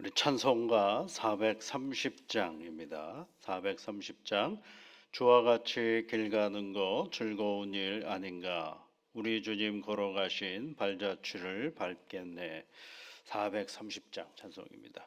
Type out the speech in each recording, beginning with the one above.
우리 찬송가 430장입니다. 430장 주와 같이 길 가는 거 즐거운 일 아닌가 우리 주님 걸어가신 발자취를 밟겠네 430장 찬송입니다.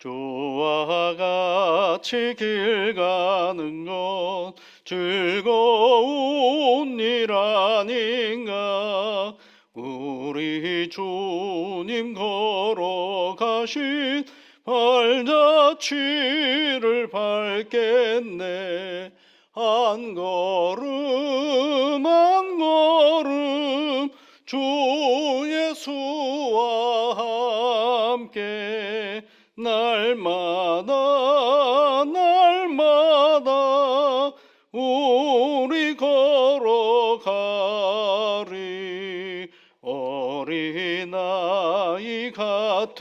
주와 같이 길 가는 건 즐거운 일 아닌가 우리 주님 걸어가신 발자취를 밟겠네. 한 걸음 한 걸음 주 예수와 함께 날마다 날마다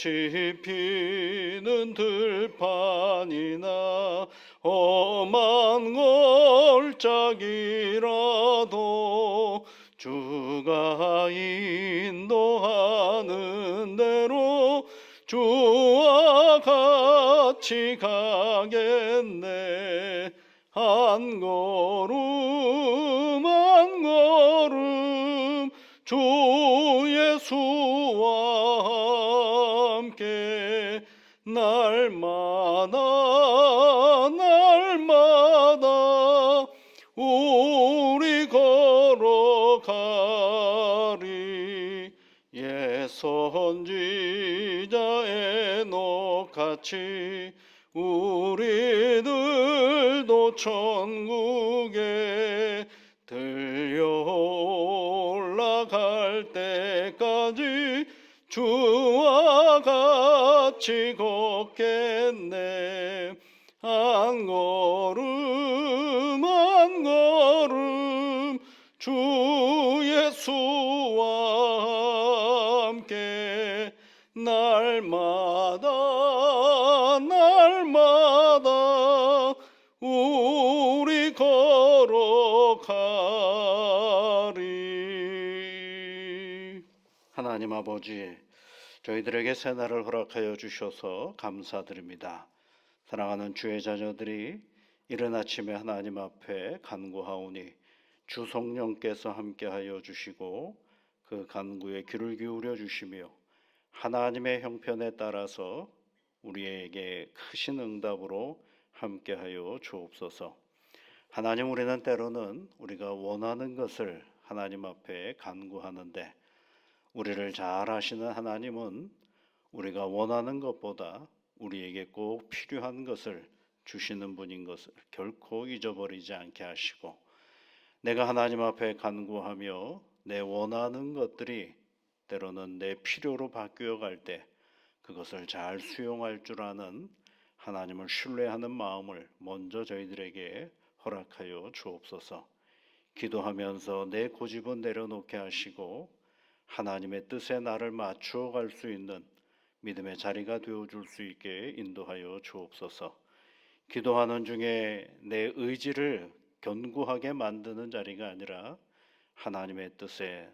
꽃이 피는 들판이나 험한 걸작이라도 주가 인도하는 대로 주와 같이 가 선지자 에녹같이 우리들도 천국에 들려 올라갈 때까지 주와 같이 걷 걸어가리 하나님 아버지 저희들에게 새날을 허락하여 주셔서 감사드립니다. 사랑하는 주의 자녀들이 이른 아침에 하나님 앞에 간구하오니 주 성령께서 함께하여 주시고 그 간구에 귀를 기울여 주시며 하나님의 형편에 따라서 우리에게 크신 응답으로 함께하여 주옵소서. 하나님 우리는 때로는 우리가 원하는 것을 하나님 앞에 간구하는데 우리를 잘 아시는 하나님은 우리가 원하는 것보다 우리에게 꼭 필요한 것을 주시는 분인 것을 결코 잊어버리지 않게 하시고 내가 하나님 앞에 간구하며 내 원하는 것들이 때로는 내 필요로 바뀌어 갈 때 그것을 잘 수용할 줄 아는 하나님을 신뢰하는 마음을 먼저 저희들에게 허락하여 주옵소서. 기도하면서 내 고집은 내려놓게 하시고 하나님의 뜻에 나를 맞추어 갈 수 있는 믿음의 자리가 되어 줄 수 있게 인도하여 주옵소서. 기도하는 중에 내 의지를 견고하게 만드는 자리가 아니라 하나님의 뜻에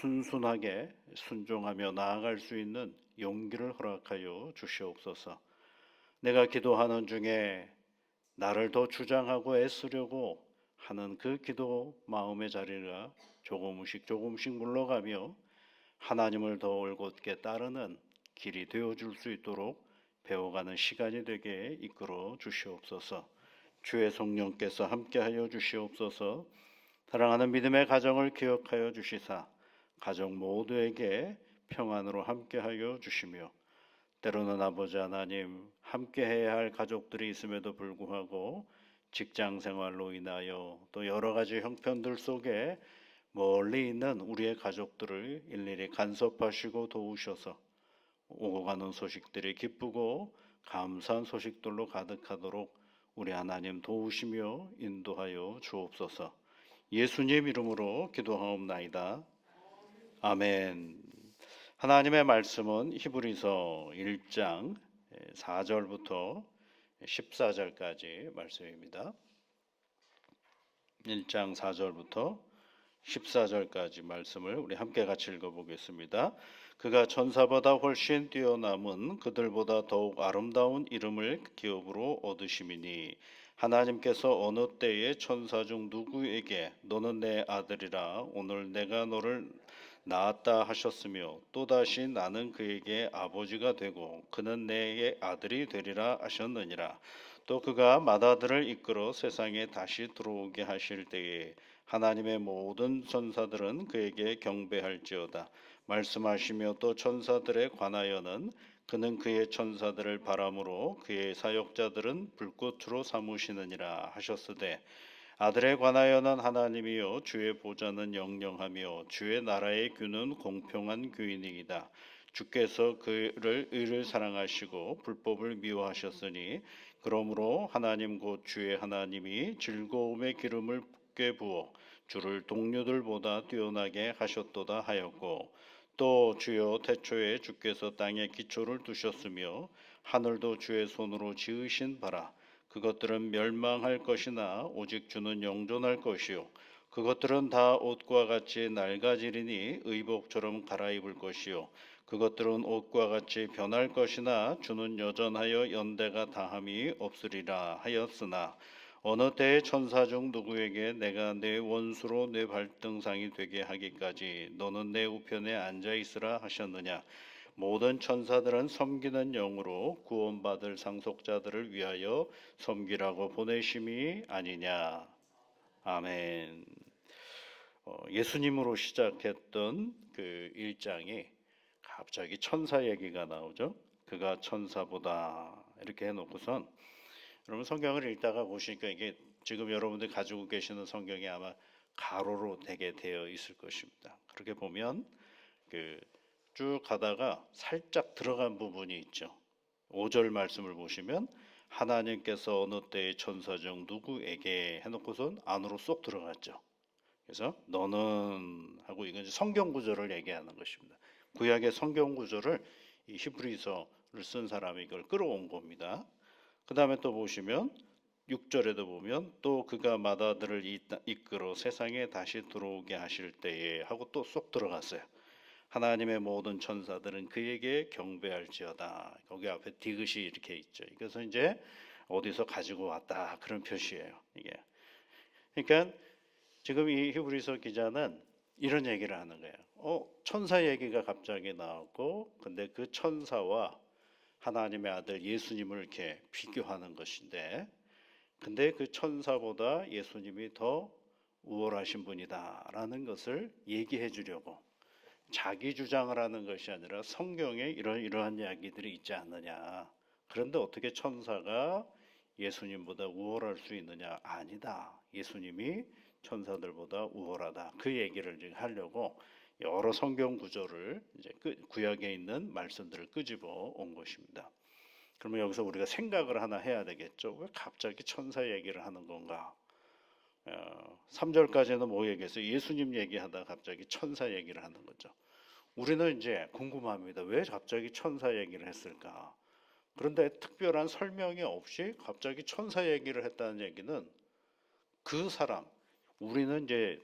순순하게 순종하며 나아갈 수 있는 용기를 허락하여 주시옵소서. 내가 기도하는 중에 나를 더 주장하고 애쓰려고 하는 그 기도 마음의 자리가 조금씩 조금씩 물러가며 하나님을 더 올곧게 따르는 길이 되어 줄 수 있도록 배워가는 시간이 되게 이끌어 주시옵소서. 주의 성령께서 함께하여 주시옵소서. 사랑하는 믿음의 가정을 기억하여 주시사 가정 모두에게 평안으로 함께하여 주시며 때로는 아버지 하나님 함께 해야 할 가족들이 있음에도 불구하고 직장 생활로 인하여 또 여러 가지 형편들 속에 멀리 있는 우리의 가족들을 일일이 간섭하시고 도우셔서 오고 가는 소식들이 기쁘고 감사한 소식들로 가득하도록 우리 하나님 도우시며 인도하여 주옵소서. 예수님 이름으로 기도하옵나이다. 아멘. 하나님의 말씀은 히브리서 1장 4절부터 14절까지 말씀입니다. 1장 4절부터 14절까지 말씀을 우리 함께 같이 읽어보겠습니다. 그가 천사보다 훨씬 뛰어남은 그들보다 더욱 아름다운 이름을 기업으로 얻으심이니 하나님께서 어느 때에 천사 중 누구에게 너는 내 아들이라 오늘 내가 너를 낳았다 하셨으며 또다시 나는 그에게 아버지가 되고 그는 내게 아들이 되리라 하셨느니라. 또 그가 맏아들을 이끌어 세상에 다시 들어오게 하실 때에 하나님의 모든 천사들은 그에게 경배할지어다. 말씀하시며 또 천사들에 관하여는 그는 그의 천사들을 바람으로 그의 사역자들은 불꽃으로 삼으시느니라 하셨으되 아들에 관하여는 하나님이요 주의 보좌는 영영하며 주의 나라의 규는 공평한 규이니이다. 주께서 그를 의를 사랑하시고 불법을 미워하셨으니 그러므로 하나님 곧 주의 하나님이 즐거움의 기름을 붓게 부어 주를 동료들보다 뛰어나게 하셨도다 하였고 또 주여 태초에 주께서 땅에 기초를 두셨으며 하늘도 주의 손으로 지으신 바라 그것들은 멸망할 것이나 오직 주는 영존할 것이요. 그것들은 다 옷과 같이 낡아지리니 의복처럼 갈아입을 것이요. 그것들은 옷과 같이 변할 것이나 주는 여전하여 연대가 다함이 없으리라 하였으나 어느 때에 천사 중 누구에게 내가 내 원수로 내 발등상이 되게 하기까지 너는 내 우편에 앉아 있으라 하셨느냐 모든 천사들은 섬기는 영으로 구원받을 상속자들을 위하여 섬기라고 보내심이 아니냐. 아멘. 어, 예수님으로 시작했던 그 일장이 갑자기 천사 얘기가 나오죠. 그가 천사보다 이렇게 해놓고선 여러분 성경을 읽다가 보시니까 이게 지금 여러분들 가지고 계시는 성경이 아마 가로로 되게 되어 있을 것입니다. 그렇게 보면 그 쭉 가다가 살짝 들어간 부분이 있죠. 5절 말씀을 보시면 하나님께서 어느 때의 천사 중 누구에게 해놓고선 안으로 쏙 들어갔죠. 그래서 너는 하고 이건 성경 구조를 얘기하는 것입니다. 구약의 성경 구조를 이 히브리서를 쓴 사람이 이걸 끌어온 겁니다. 그 다음에 또 보시면 6절에도 보면 또 그가 마다들을 이끌어 세상에 다시 들어오게 하실 때에 하고 또 쏙 들어갔어요. 하나님의 모든 천사들은 그에게 경배할지어다. 거기 앞에 디귿이 이렇게 있죠. 그래서 이제 어디서 가지고 왔다 그런 표시예요. 이게. 그러니까 지금 이 히브리서 기자는 이런 얘기를 하는 거예요. 어, 천사 얘기가 갑자기 나왔고, 근데 그 천사와 하나님의 아들 예수님을 이렇게 비교하는 것인데, 근데 그 천사보다 예수님이 더 우월하신 분이다라는 것을 얘기해 주려고 자기 주장을 하는 것이 아니라 성경에 이런 이러한 이야기들이 있지 않느냐. 그런데 어떻게 천사가 예수님보다 우월할 수 있느냐? 아니다. 예수님이 천사들보다 우월하다. 그 얘기를 지금 하려고 여러 성경 구조를 이제 구약에 있는 말씀들을 끄집어 온 것입니다. 그러면 여기서 우리가 생각을 하나 해야 되겠죠. 왜 갑자기 천사 얘기를 하는 건가? 어, 3절까지는 뭐 얘기했어요? 예수님 얘기하다 갑자기 천사 얘기를 하는 거죠. 우리는 이제 궁금합니다. 왜 갑자기 천사 얘기를 했을까? 그런데 특별한 설명이 없이 갑자기 천사 얘기를 했다는 얘기는 그 사람, 우리는 이제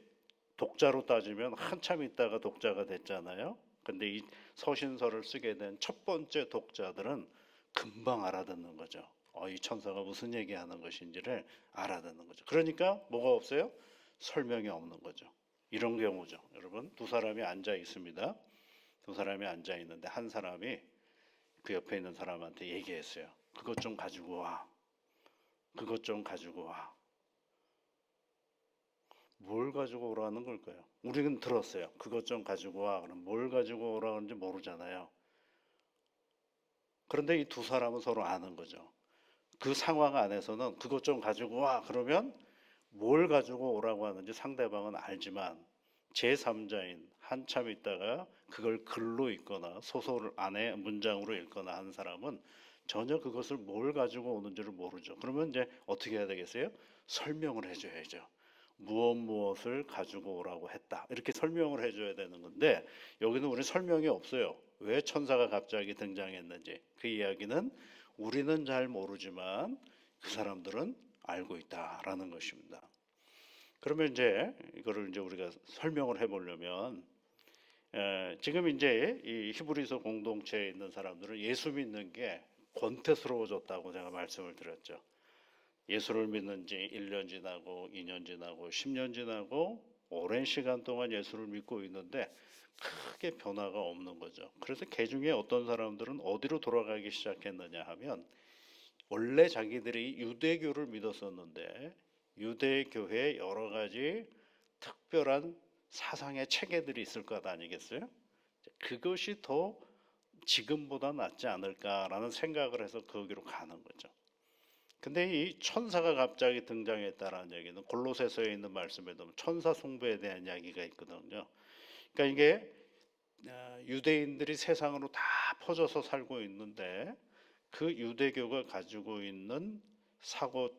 독자로 따지면 한참 있다가 독자가 됐잖아요. 근데 이 서신서를 쓰게 된 첫 번째 독자들은 금방 알아듣는 거죠. 어, 이 천사가 무슨 얘기하는 것인지를 알아듣는 거죠. 그러니까 뭐가 없어요? 설명이 없는 거죠. 이런 경우죠. 여러분 두 사람이 앉아 있습니다. 두 사람이 앉아 있는데 한 사람이 그 옆에 있는 사람한테 얘기했어요. 그것 좀 가지고 와. 그것 좀 가지고 와. 뭘 가지고 오라는 걸까요? 우리는 들었어요. 그것 좀 가지고 와. 그럼 뭘 가지고 오라는지 모르잖아요. 그런데 이 두 사람은 서로 아는 거죠. 그 상황 안에서는 그것 좀 가지고 와 그러면 뭘 가지고 오라고 하는지 상대방은 알지만 제3자인 한참 있다가 그걸 글로 읽거나 소설 안에 문장으로 읽거나 하는 사람은 전혀 그것을 뭘 가지고 오는지를 모르죠. 그러면 이제 어떻게 해야 되겠어요? 설명을 해줘야죠. 무엇 무엇을 가지고 오라고 했다. 이렇게 설명을 해줘야 되는 건데 여기는 우리 설명이 없어요. 왜 천사가 갑자기 등장했는지 그 이야기는 우리는 잘 모르지만 그 사람들은 알고 있다라는 것입니다. 그러면 이제 이거를 이제 우리가 설명을 해보려면 에, 지금 이제 이 히브리서 공동체에 있는 사람들은 예수 믿는 게 권태스러워졌다고 제가 말씀을 드렸죠. 예수를 믿는 지 1년 지나고 2년 지나고 10년 지나고 오랜 시간 동안 예수를 믿고 있는데 크게 변화가 없는 거죠. 그래서 개 중에 어떤 사람들은 어디로 돌아가기 시작했느냐 하면 원래 자기들이 유대교를 믿었었는데 유대교회 여러 가지 특별한 사상의 체계들이 있을 것 아니겠어요? 그것이 더 지금보다 낫지 않을까라는 생각을 해서 거기로 가는 거죠. 근데 이 천사가 갑자기 등장했다라는 얘기는 골로새서에 있는 말씀에 보면 천사 숭배에 대한 이야기가 있거든요. 그러니까 이게 아, 유대인들이 세상으로 다 퍼져서 살고 있는데 그 유대교가 가지고 있는 사고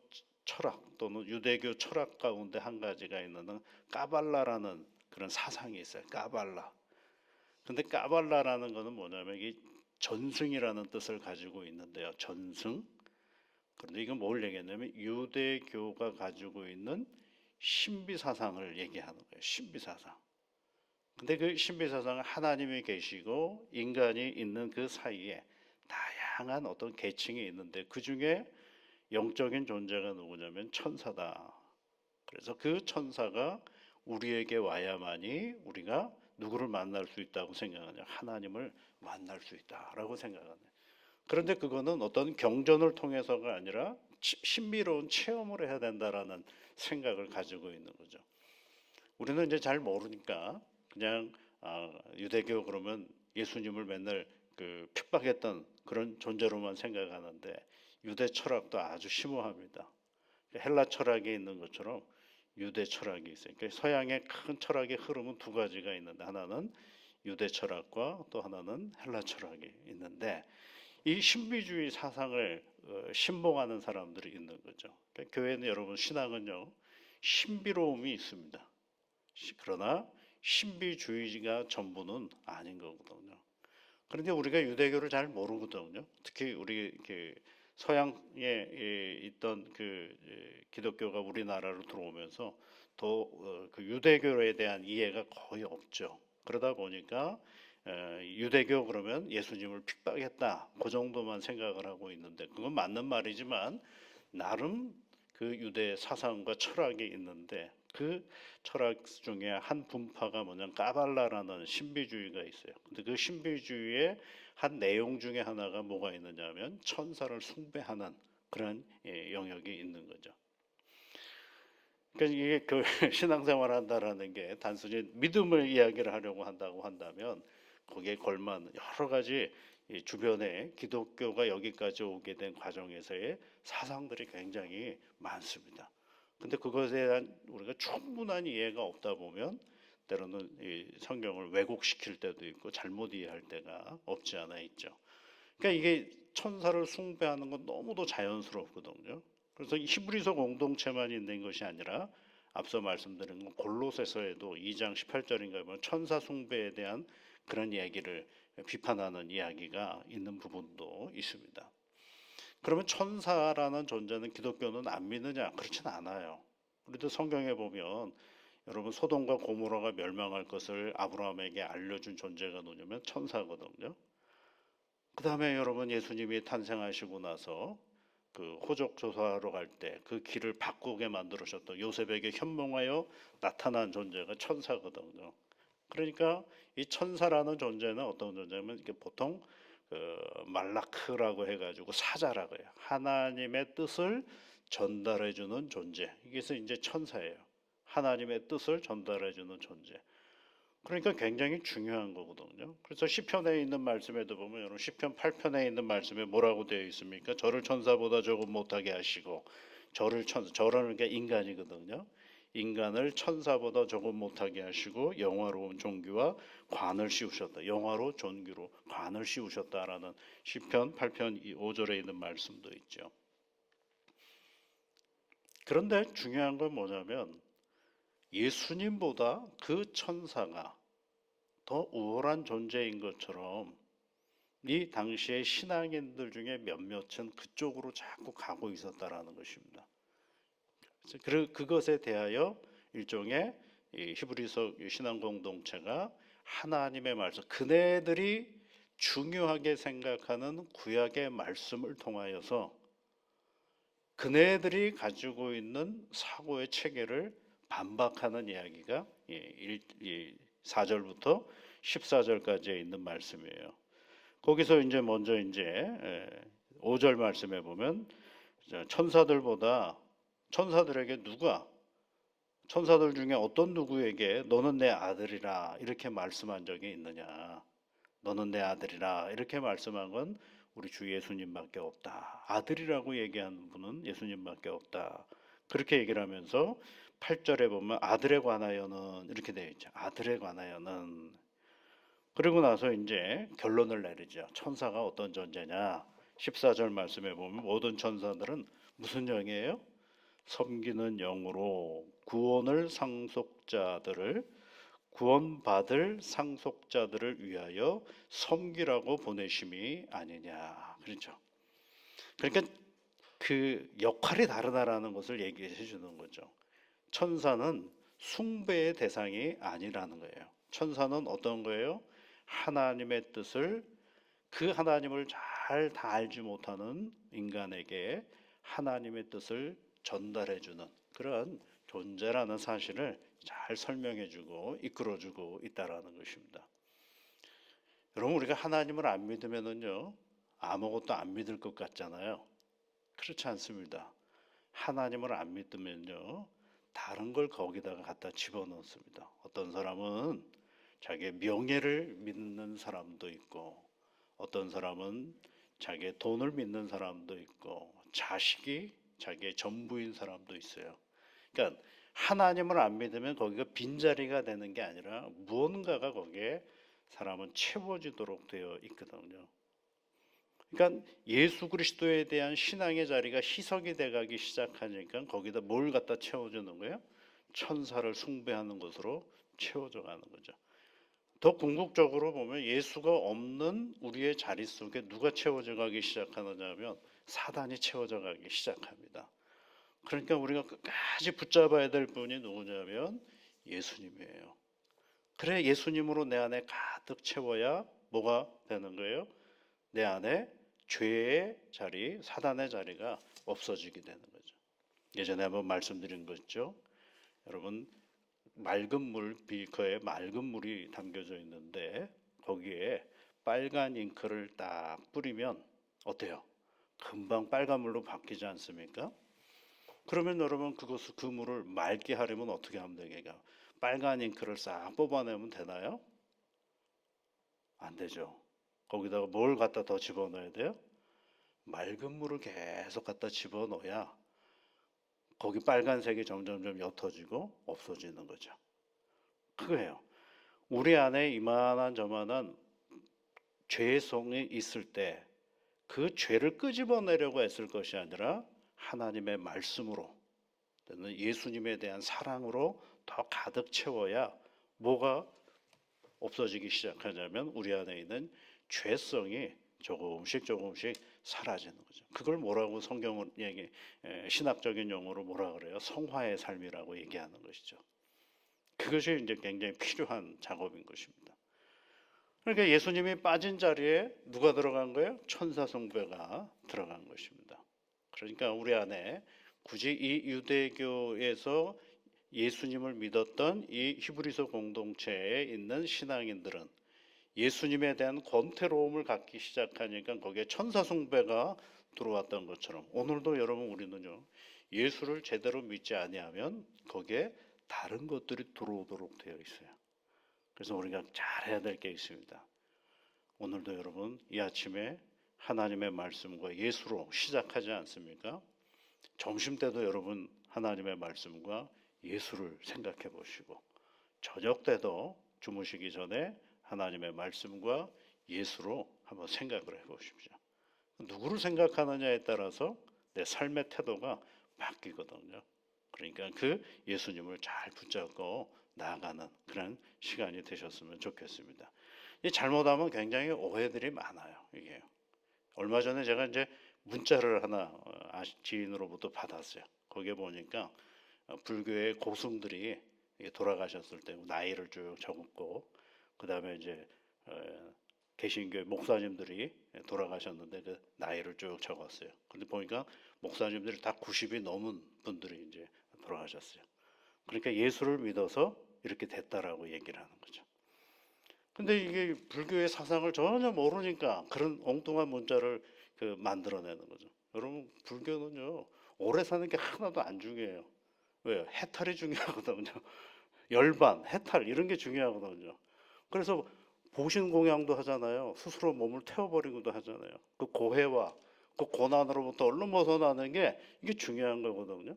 철학 또는 유대교 철학 가운데 한 가지가 있는 까발라라는 그런 사상이 있어요. 까발라. 근데 까발라라는 거는 뭐냐면 이 전승이라는 뜻을 가지고 있는데요. 전승. 그런데 이건 뭘 얘기했냐면 유대교가 가지고 있는 신비 사상을 얘기하는 거예요. 신비 사상. 근데 그 신비 사상은 하나님이 계시고 인간이 있는 그 사이에 다양한 어떤 계층이 있는데 그 중에 영적인 존재가 누구냐면 천사다. 그래서 그 천사가 우리에게 와야만이 우리가 누구를 만날 수 있다고 생각하냐? 하나님을 만날 수 있다라고 생각하네. 그런데 그거는 어떤 경전을 통해서가 아니라 치- 신비로운 체험을 해야 된다라는 생각을 가지고 있는 거죠. 우리는 이제 잘 모르니까 그냥 아, 유대교 그러면 예수님을 맨날 그 핍박했던 그런 존재로만 생각하는데 유대 철학도 아주 심오합니다. 헬라 철학에 있는 것처럼 유대 철학이 있어요. 그러니까 서양의 큰 철학의 흐름은 두 가지가 있는데 하나는 유대 철학과 또 하나는 헬라 철학이 있는데 이 신비주의 사상을 어, 신봉하는 사람들이 있는 거죠. 그러니까 교회는 여러분 신앙은요 신비로움이 있습니다. 시- 그러나 신비주의가 전부는 아닌 거거든요. 그런데 우리가 유대교를 잘 모르거든요. 특히 우리 서양에 예, 있던 그 예, 기독교가 우리나라로 들어오면서 더 그 유대교에 대한 이해가 거의 없죠. 그러다 보니까 에, 유대교 그러면 예수님을 핍박했다 그 정도만 생각을 하고 있는데 그건 맞는 말이지만 나름 그 유대 사상과 철학이 있는데 그 철학 중에 한 분파가 뭐냐면 까발라라는 신비주의가 있어요. 근데 그 신비주의의 한 내용 중에 하나가 뭐가 있느냐면 천사를 숭배하는 그런 예, 영역이 있는 거죠. 그러니까 이게 그 신앙생활 한다라는 게 단순히 믿음을 이야기를 하려고 한다고 한다면 거기에 걸만 여러 가지 이 주변에 기독교가 여기까지 오게 된 과정에서의 사상들이 굉장히 많습니다. 근데 그것에 대한 우리가 충분한 이해가 없다 보면 때로는 이 성경을 왜곡시킬 때도 있고 잘못 이해할 때가 없지 않아 있죠. 그러니까 이게 천사를 숭배하는 건 너무도 자연스럽거든요. 그래서 이 히브리서 공동체만 있는 것이 아니라 앞서 말씀드린 건 골로새서에도 2장 18절인가 보면 천사 숭배에 대한 그런 이야기를 비판하는 이야기가 있는 부분도 있습니다. 그러면 천사라는 존재는 기독교는 안 믿느냐? 그렇진 않아요. 우리도 성경에 보면 여러분 소돔과 고모라가 멸망할 것을 아브라함에게 알려준 존재가 누구냐면 천사거든요. 그 다음에 여러분 예수님이 탄생하시고 나서 그 호적 조사하러 갈 때 그 길을 바꾸게 만들으셨던 요셉에게 현몽하여 나타난 존재가 천사거든요. 그러니까 이 천사라는 존재는 어떤 존재냐면 이게 보통 그 말라크라고 해가지고 사자라고 해요. 하나님의 뜻을 전달해주는 존재. 이게 이제 천사예요. 하나님의 뜻을 전달해주는 존재. 그러니까 굉장히 중요한 거거든요. 그래서 시편에 있는 말씀에도 보면 여러분 시편 8편에 있는 말씀에 뭐라고 되어 있습니까? 저를 천사보다 조금 못하게 하시고 저를 천 저라는 게 인간이거든요. 인간을 천사보다 조금 못하게 하시고 영화로운 종기와 관을 씌우셨다. 영화로 존귀로 관을 씌우셨다라는 시편 8편 5절에 있는 말씀도 있죠. 그런데 중요한 건 뭐냐면 예수님보다 그 천사가 더 우월한 존재인 것처럼 이 당시의 신앙인들 중에 몇몇은 그쪽으로 자꾸 가고 있었다라는 것입니다. 그- 그것에 대하여 일종의 이 히브리서 신앙 공동체가 하나님의 말씀, 그네들이 중요하게 생각하는 구약의 말씀을 통하여서 그네들이 가지고 있는 사고의 체계를 반박하는 이야기가 4절부터 14절까지에 있는 말씀이에요. 거기서 이제 먼저 이제 5절 말씀에 보면 자, 천사들보다 천사들에게 누가 천사들 중에 어떤 누구에게 너는 내 아들이라 이렇게 말씀한 적이 있느냐? 너는 내 아들이라 이렇게 말씀한 건 우리 주 예수님밖에 없다. 아들이라고 얘기하는 분은 예수님밖에 없다. 그렇게 얘기를 하면서 8절에 보면 아들에 관하여는 이렇게 되어 있죠. 아들에 관하여는 그리고 나서 이제 결론을 내리죠. 천사가 어떤 존재냐? 14절 말씀에 보면 모든 천사들은 무슨 영이에요? 섬기는 영으로 구원을 상속자들을 구원받을 상속자들을 위하여 섬기라고 보내심이 아니냐. 그렇죠. 그러니까 그 역할이 다르다라는 것을 얘기해 주는 거죠. 천사는 숭배의 대상이 아니라는 거예요. 천사는 어떤 거예요? 하나님의 뜻을 그 하나님을 잘 다 알지 못하는 인간에게 하나님의 뜻을 전달해 주는 그런 존재라는 사실을 잘 설명해 주고 이끌어 주고 있다라는 것입니다. 여러분 우리가 하나님을 안 믿으면은요. 아무것도 안 믿을 것 같잖아요. 그렇지 않습니다. 하나님을 안 믿으면요. 다른 걸 거기다가 갖다 집어넣습니다. 어떤 사람은 자기의 명예를 믿는 사람도 있고 어떤 사람은 자기의 돈을 믿는 사람도 있고 자식이 자기의 전부인 사람도 있어요. 그러니까 하나님을 안 믿으면 거기가 빈자리가 되는 게 아니라 무언가가 거기에 사람은 채워지도록 되어 있거든요. 그러니까 예수 그리스도에 대한 신앙의 자리가 희석이 돼가기 시작하니까 거기다 뭘 갖다 채워주는 거예요? 천사를 숭배하는 것으로 채워져 가는 거죠. 더 궁극적으로 보면 예수가 없는 우리의 자리 속에 누가 채워져 가기 시작하느냐면 사단이 채워져 가기 시작합니다. 그러니까 우리가 끝까지 붙잡아야 될 분이 누구냐면 예수님이에요. 그래 예수님으로 내 안에 가득 채워야 뭐가 되는 거예요? 내 안에 죄의 자리, 사단의 자리가 없어지게 되는 거죠. 예전에 한번 말씀드린 거 있죠. 여러분 맑은 물 비커에 맑은 물이 담겨져 있는데 거기에 빨간 잉크를 딱 뿌리면 어때요? 금방 빨간 물로 바뀌지 않습니까? 그러면 여러분 그것을 그 물을 맑게 하려면 어떻게 하면 되겠가? 빨간 잉크를 싹 뽑아내면 되나요? 안 되죠. 거기다가 뭘 갖다 더 집어넣어야 돼요? 맑은 물을 계속 갖다 집어넣어야 거기 빨간색이 점점점 옅어지고 없어지는 거죠. 그거예요. 우리 안에 이만한 저만한 죄성이 있을 때 그 죄를 끄집어내려고 했을 것이 아니라 하나님의 말씀으로 또는 예수님에 대한 사랑으로 더 가득 채워야 뭐가 없어지기 시작하냐면 우리 안에 있는 죄성이 조금씩 조금씩 사라지는 거죠. 그걸 뭐라고 성경은 얘기 에, 신학적인 용어로 뭐라 그래요? 성화의 삶이라고 얘기하는 것이죠. 그것이 이제 굉장히 필요한 작업인 것입니다. 그러니까 예수님이 빠진 자리에 누가 들어간 거예요? 천사 성배가 들어간 것입니다. 그러니까 우리 안에 굳이 이 유대교에서 예수님을 믿었던 이 히브리서 공동체에 있는 신앙인들은 예수님에 대한 권태로움을 갖기 시작하니까 거기에 천사 숭배가 들어왔던 것처럼 오늘도 여러분 우리는요 예수를 제대로 믿지 아니하면 거기에 다른 것들이 들어오도록 되어 있어요. 그래서 우리가 잘해야 될 게 있습니다. 오늘도 여러분 이 아침에 하나님의 말씀과 예수로 시작하지 않습니까? 점심 때도 여러분 하나님의 말씀과 예수를 생각해 보시고 저녁 때도 주무시기 전에 하나님의 말씀과 예수로 한번 생각을 해 보십시오. 누구를 생각하느냐에 따라서 내 삶의 태도가 바뀌거든요. 그러니까 그 예수님을 잘 붙잡고 나아가는 그런 시간이 되셨으면 좋겠습니다. 이 잘못하면 굉장히 오해들이 많아요. 이게 얼마 전에 제가 이제 문자를 하나 어, 지인으로부터 받았어요. 거기에 보니까 어, 불교의 고승들이 돌아가셨을 때 나이를 쭉 적었고 그 다음에 이제 어, 개신교 목사님들이 돌아가셨는데 그 나이를 쭉 적었어요. 근데 보니까 목사님들이 다 90이 넘은 분들이 이제 돌아가셨어요. 그러니까 예수를 믿어서 이렇게 됐다라고 얘기를 하는 거죠. 근데 이게 불교의 사상을 전혀 모르니까 그런 엉뚱한 문자를 그 만들어내는 거죠. 여러분 불교는요 오래 사는 게 하나도 안 중요해요. 왜요? 해탈이 중요하거든요. 열반, 해탈 이런 게 중요하거든요. 그래서 보신 공양도 하잖아요. 스스로 몸을 태워버리기도 하잖아요. 그 고해와 그 고난으로부터 얼른 벗어나는 게 이게 중요한 거거든요.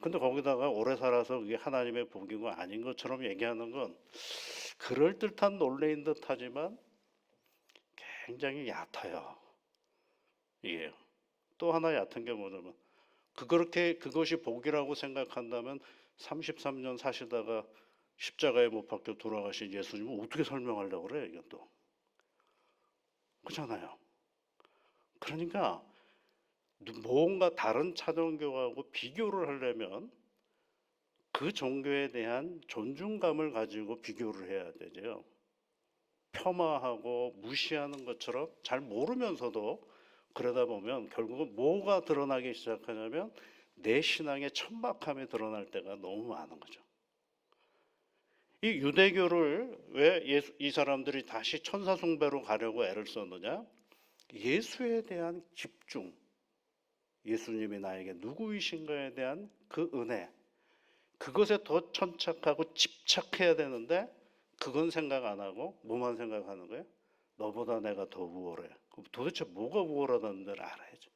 근데 거기다가 오래 살아서 그게 하나님의 복이고 아닌 것처럼 얘기하는 건 그럴 듯한 논리인 듯하지만 굉장히 얕아요. 이게 또 하나 얕은 게 뭐냐면 그렇게 그것이 복이라고 생각한다면 33년 사시다가 십자가에 못 박혀 돌아가신 예수님을 어떻게 설명하려고 그래 이건 또 그렇잖아요. 그러니까 뭔가 다른 차종교하고 비교를 하려면 그 종교에 대한 존중감을 가지고 비교를 해야 되죠. 폄하하고 무시하는 것처럼 잘 모르면서도 그러다 보면 결국은 뭐가 드러나기 시작하냐면 내 신앙의 천박함이 드러날 때가 너무 많은 거죠. 이 유대교를 왜 예수, 이 사람들이 다시 천사 숭배로 가려고 애를 썼느냐? 예수에 대한 집중, 예수님이 나에게 누구이신가에 대한 그 은혜, 그것에 더 천착하고 집착해야 되는데 그건 생각 안 하고 뭐만 생각하는 거예요? 너보다 내가 더 우월해. 도대체 뭐가 우월하다는 걸 알아야죠.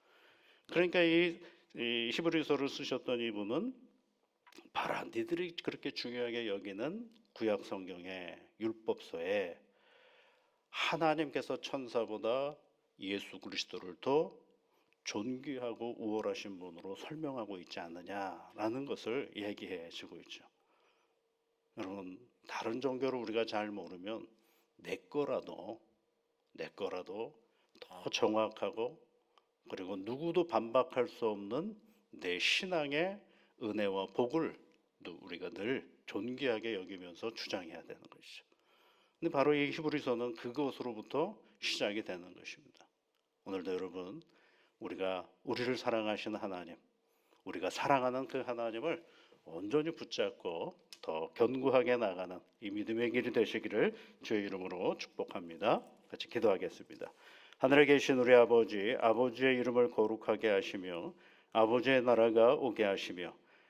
그러니까 이, 이 히브리서를 쓰셨던 이분은 바로 니들이 그렇게 중요하게 여기는 구약 성경의 율법서에 하나님께서 천사보다 예수 그리스도를 더 존귀하고 우월하신 분으로 설명하고 있지 않느냐라는 것을 얘기해 주고 있죠. 여러분 다른 종교를 우리가 잘 모르면 내 거라도 내 거라도 더 정확하고 그리고 누구도 반박할 수 없는 내 신앙의 은혜와 복을 우리가 늘 존귀하게 여기면서 주장해야 되는 것이죠. 근데 바로 이 히브리서는 그것으로부터 시작이 되는 것입니다. 오늘도 여러분 우리가 우리를 사랑하시는 하나님, 우리가 사랑하는 그 하나님을 온전히 붙잡고 더 견고하게 나가는 이 믿음의 길이 되시기를 주의 이름으로 축복합니다. 같이 기도하겠습니다. 하늘에 계신 우리 아버지, 아버지의 이름을 거룩하게 하시며 아버지의 나라가 오게 하시며